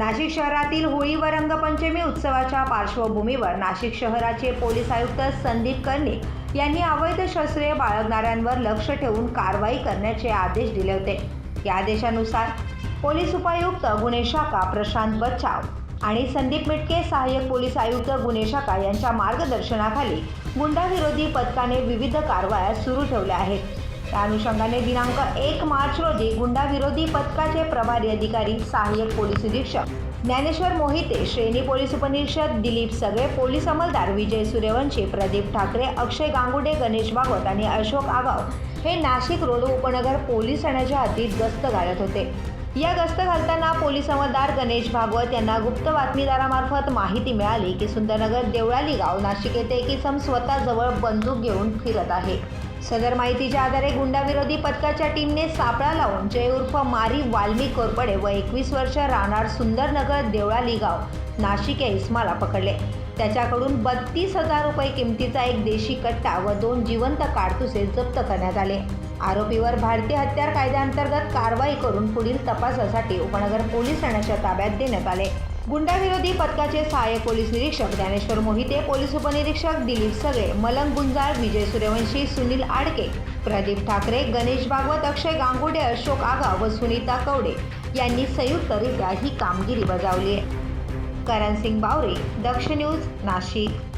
नाशिक शहरातील होळी व रंगपंचमी उत्सवाच्या पार्श्वभूमीवर नाशिक शहराचे पोलीस आयुक्त संदीप कर्णिक यांनी अवैध शस्त्रे बाळगणाऱ्यांवर लक्ष ठेवून कारवाई करण्याचे आदेश दिले होते. या आदेशानुसार पोलीस उपायुक्त गुन्हे शाखा प्रशांत बच्चाव आणि संदीप मिटके सहाय्यक पोलीस आयुक्त गुन्हे शाखा यांच्या मार्गदर्शनाखाली गुंडाविरोधी पथकाने विविध कारवाया सुरू ठेवल्या आहेत. त्या अनुषंगाने दिनांक एक मार्च रोजी गुंडाविरोधी पथकाचे प्रभारी अधिकारी सहाय्यक पोलीस निरीक्षक ज्ञानेश्वर मोहिते श्रेणी पोलीस उपनिरीक्षक दिलीप सगळे पोलीस अंमलदार विजय सूर्यवंशी प्रदीप ठाकरे अक्षय गांगुडे गणेश भागवत आणि अशोक आगाव हे नाशिक रोड उपनगर पोलीस ठाण्याच्या हद्दीत गस्त घालत होते. या गस्त घालताना पोलीस अंमलदार गणेश भागवत यांना गुप्त बातमीदारामार्फत माहिती मिळाली की सुंदरनगर देवळाली गाव नाशिक येथे एक इसम स्वतःजवळ बंदूक घेऊन फिरत आहे. सदर माहितीच्या आधारे गुंडाविरोधी पथकाच्या टीमने सापळा लावून जय उर्फ मारी वाल्मी कोरपडे व एकवीस वर्ष राहणार सुंदरनगर देवळाली गाव नाशिक या इस्माला पकडले. त्याच्याकडून बत्तीस हजार रुपये किमतीचा एक देशी कट्टा व दोन जिवंत काडतुसे जप्त करण्यात आले. आरोपीवर भारतीय हत्यार कायद्याअंतर्गत कारवाई करून पुढील तपासासाठी उपनगर पोलीस ठाण्याच्या ताब्यात देण्यात आले. गुंडाविरोधी पथकाचे सहाय्यक पोलीस निरीक्षक ज्ञानेश्वर मोहिते पोलीस उपनिरीक्षक दिलीप सगळे मलंग गुंजाळ विजय सूर्यवंशी सुनील आडके प्रदीप ठाकरे गणेश भागवत अक्षय गांगुडे अशोक आगाव व सुनीता कवडे यांनी संयुक्तरित्या ही कामगिरी बजावली आहे. करण सिंग बावरे दक्ष न्यूज नाशिक.